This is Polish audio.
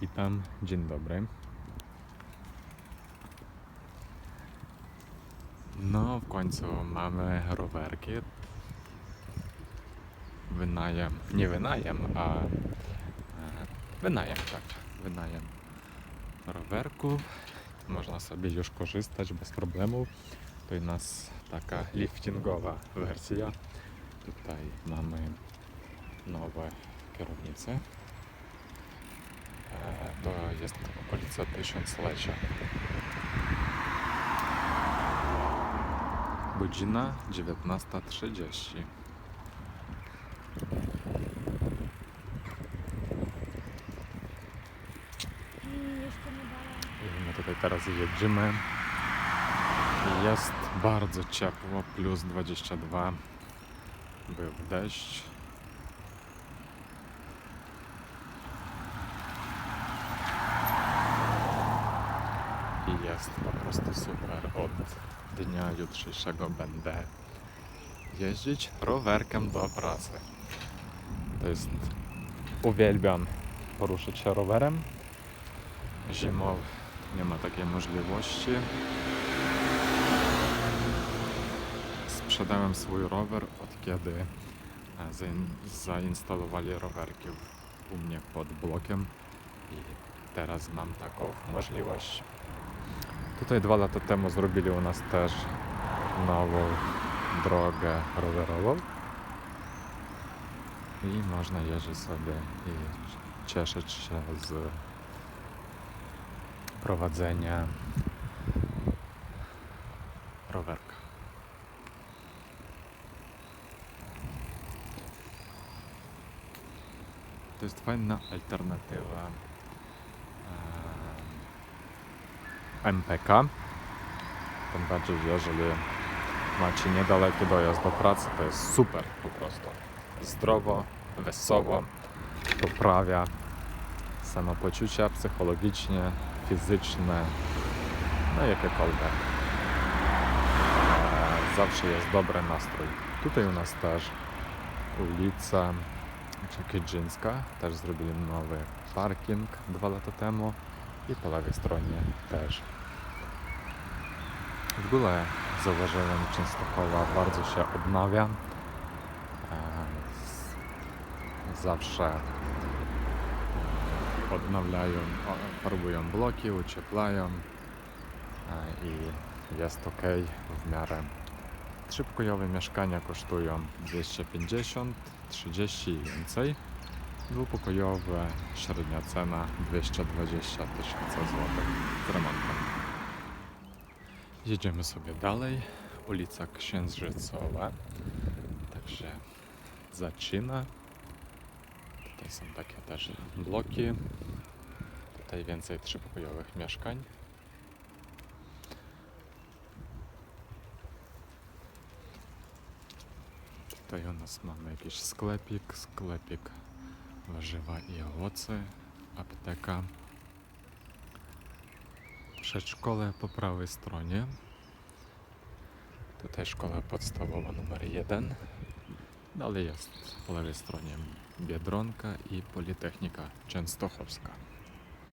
Witam, dzień dobry. No, w końcu mamy rowerki. Wynajem, nie wynajem, a e, wynajem, tak, wynajem rowerków. Można sobie już korzystać bez problemu. To jest nas taka liftingowa wersja. Tutaj mamy nowe kierownice. E, To jest okolica tysiąclecia. Godzina 19.30. I jeszcze nie dałam. I my tutaj teraz jedziemy. Jest bardzo ciepło, plus 22. Był deszcz. I jest po prostu super. Od dnia jutrzejszego będę jeździć rowerkiem do pracy. To jest. Uwielbiam poruszyć się rowerem. Zimą nie ma takiej możliwości. Sprzedałem swój rower od kiedy e, zain- zainstalowali rowerki u mnie pod blokiem i teraz mam taką możliwość. Tutaj dwa lata temu zrobili u nas też nową drogę rowerową i można jeździć sobie i cieszyć się z prowadzenia rowerka. To jest fajna alternatywa em, MPK. Tym bardziej, jeżeli macie niedaleki dojazd do pracy, to jest super po prostu. Zdrowo, wesoło, poprawia samopoczucia psychologicznie, fizyczne, no jakiekolwiek. E, Zawsze jest dobry nastrój. Tutaj u nas też ulica Czekiedżyńska, też zrobili nowy parking dwa lata temu i po lewej stronie też. W ogóle zauważyłem, Częstochowa bardzo się odnawia. E, Zawsze odnawiają, farbują bloki, ucieplają e, i jest ok w miarę. Trzypokojowe mieszkania kosztują 250, 30 i więcej. Dwupokojowe średnia cena 220 tysięcy złotych z remontem. Jedziemy sobie dalej. Ulica Księżycowa. Także zaczyna. Tutaj są takie też bloki. Tutaj więcej trzypokojowych mieszkań. Tutaj u nas mamy jakiś sklepik, sklepik warzywa i owoce, apteka. Przedszkole po prawej stronie. Tutaj szkoła podstawowa numer 1. Dalej jest po lewej stronie Biedronka i Politechnika Częstochowska.